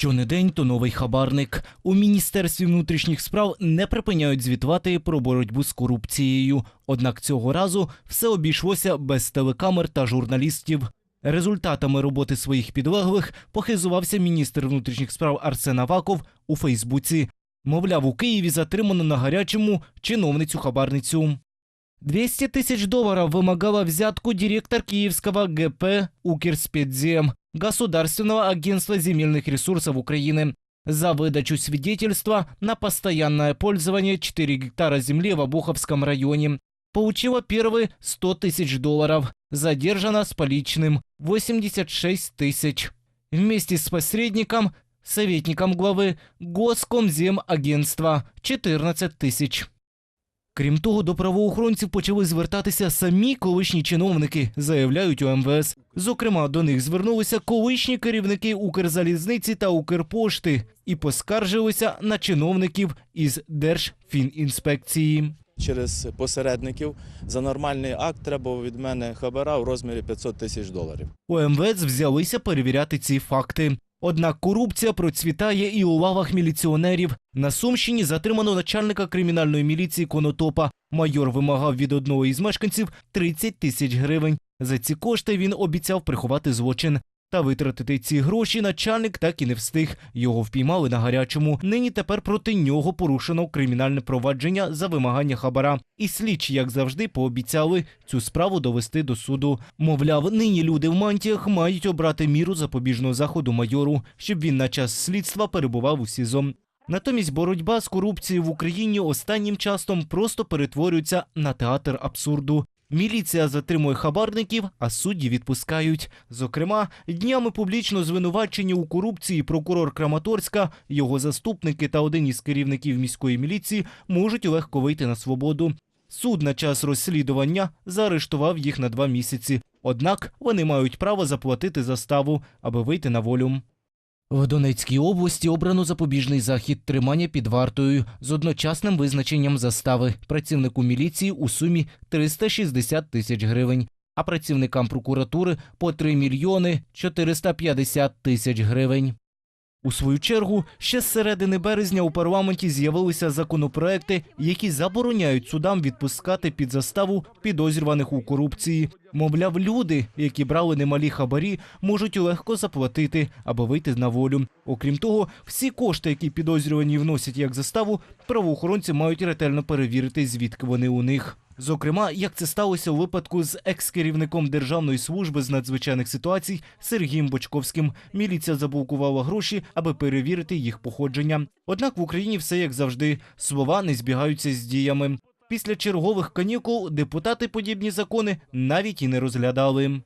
Що не день, то новий хабарник. У міністерстві внутрішніх справ не припиняють звітувати про боротьбу з корупцією. Однак цього разу все обійшлося без телекамер та журналістів. Результатами роботи своїх підлеглих похизувався міністр внутрішніх справ Арсен Аваков у Фейсбуці. Мовляв, у Києві затримано на гарячому чиновницю-хабарницю. 200 тысяч долларов вымогала взятку директор киевского ГП «Укрспецзем» Государственного агентства земельных ресурсов Украины за выдачу свидетельства на постоянное пользование 4 гектара земли в Обуховском районе. Получила первые 100 тысяч долларов, задержана с поличным 86 тысяч. Вместе с посредником, советником главы Госкомземагентства 14 тисяч. Крім того, до правоохоронців почали звертатися самі колишні чиновники, заявляють у МВС. Зокрема, до них звернулися колишні керівники Укрзалізниці та Укрпошти і поскаржилися на чиновників із Держфінінспекції. через посередників. За нормальний акт треба від мене хабара в розмірі 500 тисяч доларів. У взялися перевіряти ці факти. Однак корупція процвітає і у лавах міліціонерів. На Сумщині затримано начальника кримінальної міліції Конотопа. Майор вимагав від одного із мешканців 30 тисяч гривень. За ці кошти він обіцяв приховати злочин. Та витратити ці гроші начальник так і не встиг. Його впіймали на гарячому. Нині тепер проти нього порушено кримінальне провадження за вимагання хабара. І слідчі, як завжди, пообіцяли цю справу довести до суду. Мовляв, нині люди в мантіях мають обрати міру запобіжного заходу майору, щоб він на час слідства перебував у СІЗО. Натомість боротьба з корупцією в Україні останнім часом просто перетворюється на театр абсурду. Міліція затримує хабарників, а судді відпускають. Зокрема, днями публічно звинувачені у корупції прокурор Краматорська, його заступники та один із керівників міської міліції можуть легко вийти на свободу. Суд на час розслідування заарештував їх на два місяці. Однак вони мають право заплатити заставу, аби вийти на волю. В Донецькій області обрано запобіжний захід тримання під вартою з одночасним визначенням застави працівнику міліції у сумі 360 тисяч гривень, а працівникам прокуратури по 3 мільйони 450 тисяч гривень. У свою чергу, ще з середини березня у парламенті з'явилися законопроекти, які забороняють судам відпускати під заставу підозрюваних у корупції. Мовляв, люди, які брали немалі хабарі, можуть легко заплатити, аби вийти на волю. Окрім того, всі кошти, які підозрювані вносять як заставу, правоохоронці мають ретельно перевірити, звідки вони у них. Зокрема, як це сталося у випадку з екс-керівником Державної служби з надзвичайних ситуацій Сергієм Бочковським. Міліція заблокувала гроші, аби перевірити їх походження. Однак в Україні все як завжди, слова не збігаються з діями. Після чергових канікул депутати подібні закони навіть і не розглядали.